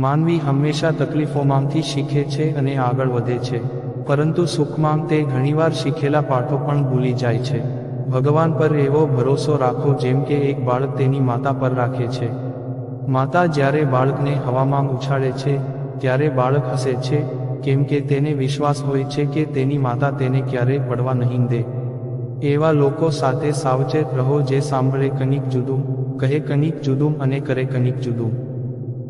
માનવી હંમેશા તકલીફોમાંથી શીખે છે અને આગળ વધે છે. પરંતુ સુખમાં તે ઘણીવાર શીખેલા પાઠો પણ ભૂલી જાય છે. ભગવાન પર એવો ભરોસો રાખો જેમ કે એક બાળક તેની માતા પર રાખે છે. માતા જ્યારે બાળકને હવામાં ઉછાળે છે, ત્યારે બાળક હસે છે, કેમ કે તેને વિશ્વાસ હોય છે કે તેની માતા તેને ક્યારેય પડવા નહીં દે. એવા લોકો સાથે સાવચેત રહો જે સાંભળે કનિક જુદું, કહે કનિક જુદું અને કરે કનિક જુદું.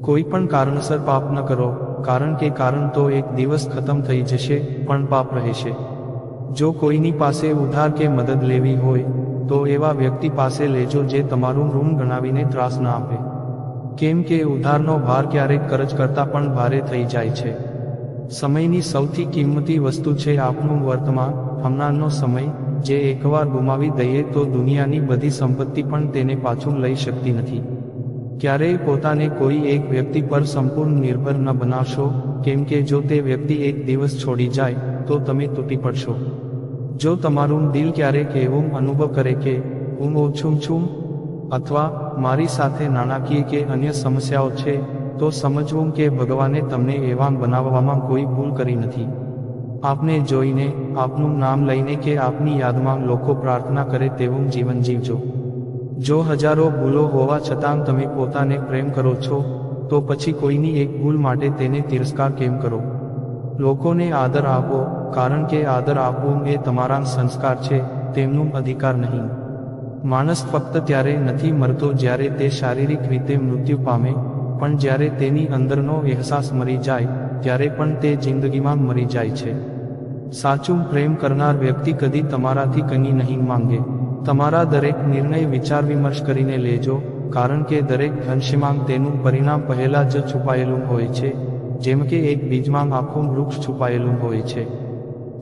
કોઈ પણ કારણસર પાપ ન કરો, કારણ કે કારણ તો એક દિવસ ખતમ થઈ જશે, પણ પાપ રહેશે. જો કોઈની પાસે ઉધાર કે મદદ લેવી હોય, તો એવા વ્યક્તિ પાસે લેજો જે તમારું ઋણ ગણાવીને ત્રાસ ન આપે. કેમ કે ઉધારનો ભાર ક્યારેક કરજ કરતાં પણ ભારે થઈ જાય છે. સમયની સૌથી કિંમતી વસ્તુ છે આપનું વર્તમાન, હમણાંનો સમય, જે એકવાર ગુમાવી દઈએ તો દુનિયાની બધી સંપત્તિ પણ તેને પાછું લઈ શકતી નથી. ક્યારેય પોતાને કોઈ એક વ્યક્તિ પર સંપૂર્ણ નિર્ભર ન બનાવશો, કેમ કે જો તે વ્યક્તિ એક દિવસ છોડી જાય, તો તમે તૂટી પડશો. જો તમારું દિલ ક્યારેક એવું અનુભવ કરે કે, હું ઓછું છું, અથવા, મારી સાથે નાણાકીય કે અન્ય સમસ્યાઓ છે, તો સમજવું કે ભગવાને તમને એવા બનાવવામાં કોઈ ભૂલ કરી નથી. આપને જોઈને, આપનું નામ લઈને કે આપની યાદમાં લોકો પ્રાર્થના કરે તેવું જીવન જીવજો. જો હજારો ભૂલો હોવા છતાં તમે પોતાને પ્રેમ કરો છો, તો પછી કોઈની એક ભૂલ માટે તેને તિરસ્કાર કેમ કરો? લોકોને આદર આપો, કારણ કે આદર આપવું એ તમારા સંસ્કાર છે, તેમનું અધિકાર નહીં. માણસ ફક્ત ત્યારે નથી મરતો જ્યારે તે શારીરિક રીતે મૃત્યુ પામે, પણ જ્યારે તેની અંદરનો અહેસાસ મરી જાય, ત્યારે પણ તે જિંદગીમાં મરી જાય છે. સાચું પ્રેમ કરનાર વ્યક્તિ કદી તમારાથી કંઈ નહીં માંગે. તમારા દરેક નિર્ણય વિચાર વિમર્શ કરીને લેજો, કારણ કે દરેક ધનશીમાં તેનું પરિણામ પહેલાં જ છુપાયેલું હોય છે, જેમ કે એક બીજમાં આખું વૃક્ષ છુપાયેલું હોય છે.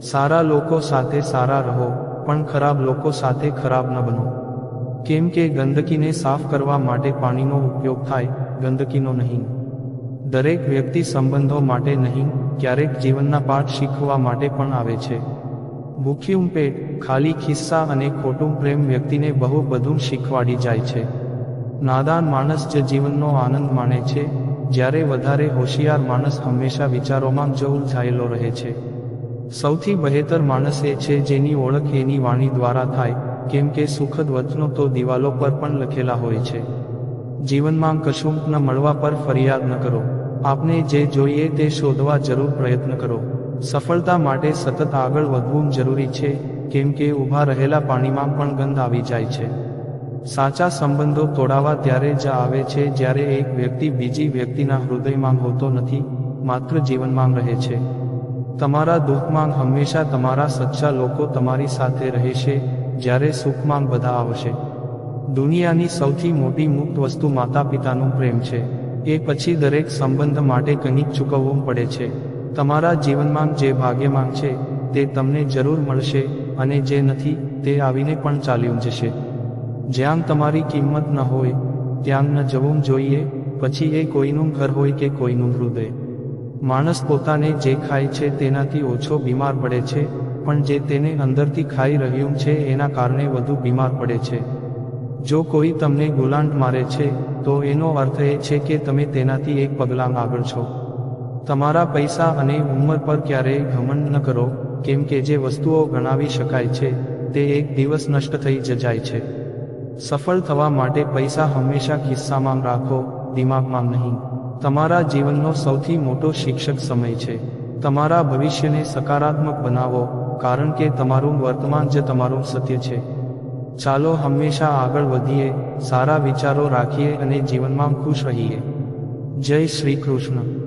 સારા લોકો સાથે સારા રહો, પણ ખરાબ લોકો સાથે ખરાબ ન બનો. કેમ કે ગંદકીને સાફ કરવા માટે પાણીનો ઉપયોગ થાય, ગંદકીનો નહીં. દરેક વ્યક્તિ સંબંધો માટે નહીં, ક્યારેક જીવનના પાઠ શીખવા માટે પણ આવે છે. ભૂખ્યું પેટ ખાલી ખિસ્સા અને ખોટું પ્રેમ વ્યક્તિને બહુ બધું શીખવાડી જાય છે. નાદાન માણસ જે જીવનનો આનંદ માણે છે, જ્યારે વધારે હોશિયાર માણસ હંમેશા વિચારોમાં જ ઉલઝાયેલો રહે છે. સૌથી બહેતર માણસ એ છે જેની ઓળખ એની વાણી દ્વારા થાય, કેમ કે સુખદ વચનો તો દિવાલો પર પણ લખેલા હોય છે. જીવનમાં કશું ન મળવા પર ફરિયાદ ન કરો. આપને જે જોઈએ તે શોધવા જરૂર પ્રયત્ન કરો. સફળતા માટે સતત આગળ વધવું જરૂરી છે, કેમ કે ઊભા રહેલા પાણીમાં પણ ગંધ આવી જાય છે. સાચા સંબંધો તોડાવા ત્યારે જ આવે છે જ્યારે એક વ્યક્તિ બીજી વ્યક્તિના હૃદયમાં હોતો નથી, માત્ર જીવનમાં રહે છે. તમારા દુઃખમાં હંમેશા તમારા સચ્ચા લોકો તમારી સાથે રહેશે, જ્યારે સુખમાં બધા આવશે. દુનિયાની સૌથી મોટી મુક્ત વસ્તુ માતા પિતાનું પ્રેમ છે. એ પછી દરેક સંબંધ માટે કંઈક ચૂકવવું પડે છે. તમારા જીવનમાં જે ભાગ્યમાન છે, તે તમને જરૂર મળશે અને જે નથી, તે આવીને પણ ચાલ્યું જશે. જ્યાં તમારી કિંમત ન હોય, ત્યાં ન જવું જોઈએ, પછી એ કોઈનું ઘર હોય કે કોઈનું હૃદય. માણસ પોતાને જે ખાય છે તેનાથી ઓછો બીમાર પડે છે, પણ જે તેને અંદરથી ખાઈ રહ્યું છે એના કારણે વધુ બીમાર પડે છે. જો કોઈ તમને ગુલાંટ મારે છે, તો એનો અર્થ એ છે કે તમે તેનાથી એક પગલાં આગળ છો. તમારા પૈસા અને ઉંમર પર ક્યારેય ઘમંડ ન કરો, કેમ કે જે વસ્તુઓ ગણાવી શકાય છે, તે એક દિવસ નષ્ટ થઈ જ જાય છે. સફળ થવા માટે પૈસા હંમેશા ખિસ્સામાં રાખો, દિમાગમાં નહીં. તમારા જીવનનો સૌથી મોટો શિક્ષક સમય છે. તમારા ભવિષ્યને સકારાત્મક બનાવો, કારણ કે તમારું વર્તમાન જ તમારું સત્ય છે. ચાલો હંમેશા આગળ વધીએ, સારા વિચારો રાખીએ અને જીવનમાં ખુશ રહીએ. જય શ્રી કૃષ્ણ.